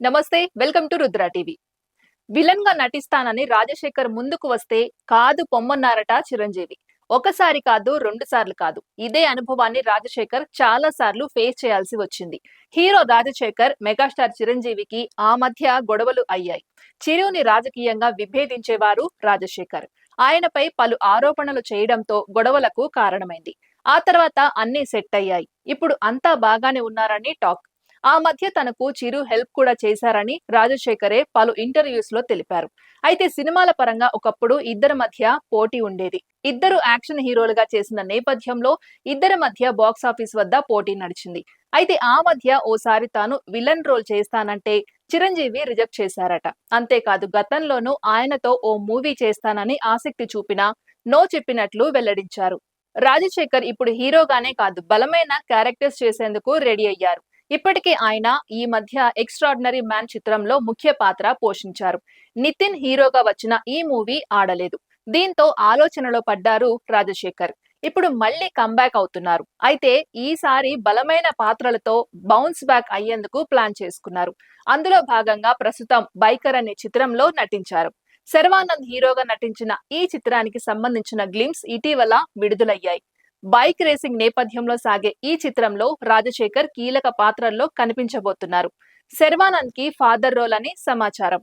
నమస్తే welcome to Rudra TV. విలన్గా నటిస్తానని రాజశేఖర్ ముందుకు వస్తే కాదు పొమ్మన్నారట చిరంజీవి. ఒకసారి కాదు రెండు సార్లు కాదు. ఇదే అనుభవాన్ని రాజశేఖర్ చాలా సార్లు ఫేస్ చేయాల్సి వచ్చింది. హీరో రాజశేఖర్ మెగాస్టార్ చిరంజీవికి ఆ మధ్య గొడవలు అయ్యాయి. చిరుని రాజకీయంగా విభేదించేవారు రాజశేఖర్. ఆయనపై పలు ఆరోపణలు చేయడంతో గొడవలకు కారణమైంది. ఆ తర్వాత అన్ని సెట్ అయ్యాయి. ఇప్పుడు అంతా బాగానే ఉన్నారని టాక్. ఆ మధ్య తనకు చిరు హెల్ప్ కూడా చేశారని రాజశేఖరే పలు ఇంటర్వ్యూస్లో తెలిపారు. అయితే సినిమాల పరంగా ఒకప్పుడు ఇద్దరి మధ్య పోటీ ఉండేది. ఇద్దరు యాక్షన్ హీరోలుగా చేసిన నేపథ్యంలో ఇద్దరి మధ్య బాక్స్ ఆఫీస్ వద్ద పోటీ నడిచింది. అయితే ఆ మధ్య ఓసారి తాను విలన్ రోల్ చేస్తానంటే చిరంజీవి రిజెక్ట్ చేశారట. అంతేకాదు గతంలోనూ ఆయనతో ఓ మూవీ చేస్తానని ఆసక్తి చూపినా నో చెప్పినట్లు వెల్లడించారు. రాజశేఖర్ ఇప్పుడు హీరోగానే కాదు బలమైన క్యారెక్టర్స్ చేసేందుకు రెడీ అయ్యారు. ఇప్పటికే ఆయన ఈ మధ్య ఎక్స్ట్రాడినరీ మ్యాన్ చిత్రంలో ముఖ్య పాత్ర పోషించారు. నితిన్ హీరోగా వచ్చిన ఈ మూవీ ఆడలేదు. దీంతో ఆలోచనలో పడ్డారు రాజశేఖర్. ఇప్పుడు మళ్ళీ కంబ్యాక్ అవుతున్నారు. అయితే ఈసారి బలమైన పాత్రలతో బౌన్స్ బ్యాక్ అయ్యేందుకు ప్లాన్ చేసుకున్నారు. అందులో భాగంగా ప్రస్తుతం బైకర్ అనే చిత్రంలో నటించారు. శర్వానంద్ హీరోగా నటించిన ఈ చిత్రానికి సంబంధించిన గ్లిమ్స్ ఇటీవల విడుదలయ్యాయి. బైక్ రేసింగ్ నేపథ్యంలో సాగే ఈ చిత్రంలో రాజశేఖర్ కీలక పాత్రల్లో కనిపించబోతున్నారు. శర్వానంద్కి ఫాదర్ రోల్ అని సమాచారం.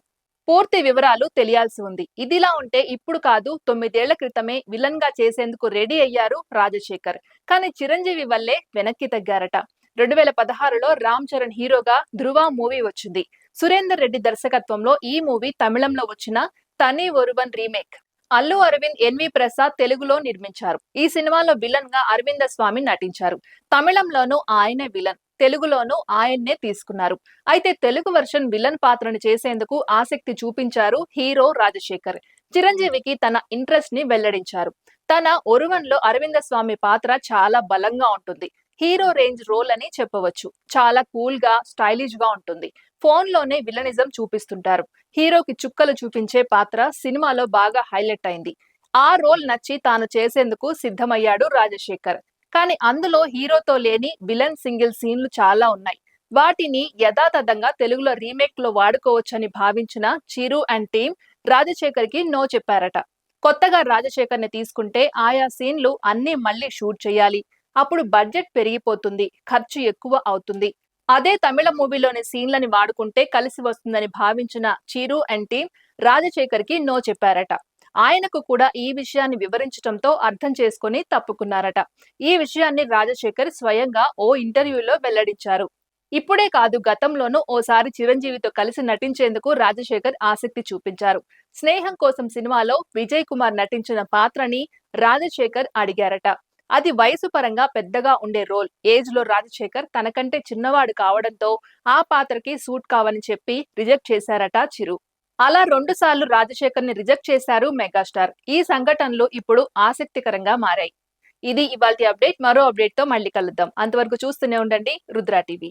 పూర్తి వివరాలు తెలియాల్సి ఉంది. ఇదిలా ఉంటే ఇప్పుడు కాదు తొమ్మిదేళ్ళ క్రితమే విలన్గా చేసేందుకు రెడీ అయ్యారు రాజశేఖర్. కానీ చిరంజీవి వల్లే వెనక్కి తగ్గారట. రెండు వేల పదహారులో రామ్ చరణ్ హీరోగా ధృవ మూవీ వచ్చింది. సురేందర్ రెడ్డి దర్శకత్వంలో ఈ మూవీ తమిళంలో వచ్చిన Thani Oruvan remake. Allu Aravind N V Prasad తెలుగులో నిర్మించారు. ఈ సినిమాలో విలన్గా అరవింద స్వామి నటించారు. తమిళంలోనూ ఆయనే విలన్ తెలుగులోనూ ఆయన్నే తీసుకున్నారు. అయితే తెలుగు వర్షన్ విలన్ పాత్రను చేసేందుకు ఆసక్తి చూపించారు హీరో రాజశేఖర్. చిరంజీవికి తన ఇంట్రెస్ట్ని వెల్లడించారు. తన ఒరువన్లో అరవింద స్వామి పాత్ర చాలా బలంగా ఉంటుంది. హీరో రేంజ్ రోల్ అని చెప్పవచ్చు. చాలా కూల్గా స్టైలిష్గా ఉంటుంది. ఫోన్లోనే విలనిజం చూపిస్తుంటారు. హీరోకి చుక్కలు చూపించే పాత్ర సినిమాలో బాగా హైలైట్ అయింది. ఆ రోల్ నచ్చి తాను చేసేందుకు సిద్ధమయ్యాడు రాజశేఖర్. కానీ అందులో హీరోతో లేని విలన్ సింగిల్ సీన్లు చాలా ఉన్నాయి. వాటిని యథాతథంగా తెలుగులో రీమేక్లో వాడుకోవచ్చని భావించిన చిరు అండ్ టీమ్ రాజశేఖర్కి నో చెప్పారట. కొత్తగా రాజశేఖర్ని తీసుకుంటే ఆయా సీన్లు అన్ని మళ్ళీ షూట్ చేయాలి. అప్పుడు బడ్జెట్ పెరిగిపోతుంది ఖర్చు ఎక్కువ అవుతుంది. అదే తమిళ మూవీలోని సీన్లని వాడుకుంటే కలిసి వస్తుందని భావించిన చిరు అండ్ టీమ్ రాజశేఖర్కి నో చెప్పారట. ఆయనకు కూడా ఈ విషయాన్ని వివరించడంతో అర్థం చేసుకుని తప్పుకున్నారట. ఈ విషయాన్ని రాజశేఖర్ స్వయంగా ఓ ఇంటర్వ్యూలో వెల్లడించారు. ఇప్పుడే కాదు గతంలోనూ ఓసారి చిరంజీవితో కలిసి నటించేందుకు రాజశేఖర్ ఆసక్తి చూపించారు. స్నేహం కోసం సినిమాలో విజయ్ కుమార్ నటించిన పాత్రని రాజశేఖర్ అడిగారట. అది వయసు పరంగా పెద్దగా ఉండే రోల్ ఏజ్లో రాజశేఖర్ తనకంటే చిన్నవాడు కావడంతో ఆ పాత్రకి సూట్ కావని చెప్పి రిజెక్ట్ చేశారట చిరు. అలా రెండు సార్లు రాజశేఖర్ని రిజెక్ట్ చేశారు మెగాస్టార్. ఈ సంఘటనలు ఇప్పుడు ఆసక్తికరంగా మారాయి. ఇది ఇవాళ అప్డేట్. మరో అప్డేట్తో మళ్ళీ కలుద్దాం. అంతవరకు చూస్తూనే ఉండండి రుద్రా టీవీ.